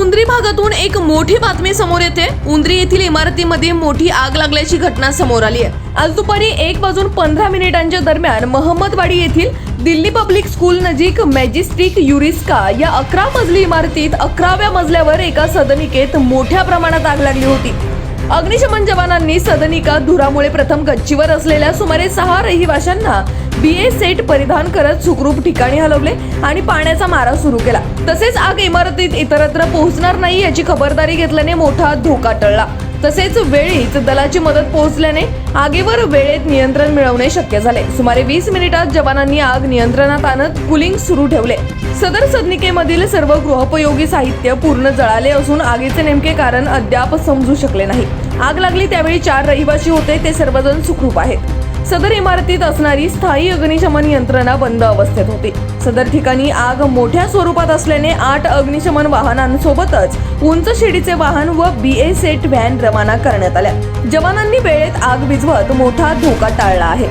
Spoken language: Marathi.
उंद्री भागातून एक मोठी बातमी समोर येते. उंद्री येथील इमारतीमध्ये मोठी आग लागल्याची घटना समोर आली आहे. आज दुपारी एक वाजून पंधरा मिनिटांच्या दरम्यान महम्मदवाडी येथील दिल्ली पब्लिक स्कूल नजीक मॅजिस्ट्रिक युरिस्का या अकरा मजली इमारतीत अकराव्या मजल्यावर एका सदनिकेत मोठ्या प्रमाणात आग लागली होती. अग्निशमन जवानांनी सदनिका धुरामुळे प्रथम गच्चीवर असलेल्या सुमारे सहा रहिवाशांना बीए सेट परिधान करत सुखरूप ठिकाणी हलवले आणि पाण्याचा मारा सुरू केला. तसेच आग इमारतीत इतरत्र पोहोचणार नाही याची खबरदारी घेतल्याने मोठा धोका टळला. तसेच वेळीच दलाची मदत पोहोचल्याने आगीवर वेळेत नियंत्रण मिळवणे शक्य झाले. सुमारे वीस मिनिटात जवानांनी आग नियंत्रणात आणत कुलिंग सुरू ठेवले. सदर सदनिकेमधील सर्व गृहोपयोगी साहित्य पूर्ण जळाले असून आगीचे नेमके कारण अद्याप समजू शकले नाही. आग लागली त्यावेळी चार रहिवासी होते ते सर्वजण सुखरूप आहेत. सदर इमारतीत असणारी स्थायी अग्निशमन यंत्रणा बंद अवस्थेत होती. सदर ठिकाणी आग मोठ्या स्वरूपात असल्याने आठ अग्निशमन वाहनांसोबतच उंच शिडीचे वाहन व बी ए सेट व्हॅन रवाना करण्यात आल्या. जवानांनी वेळेत आग विझवत मोठा धोका टाळला आहे.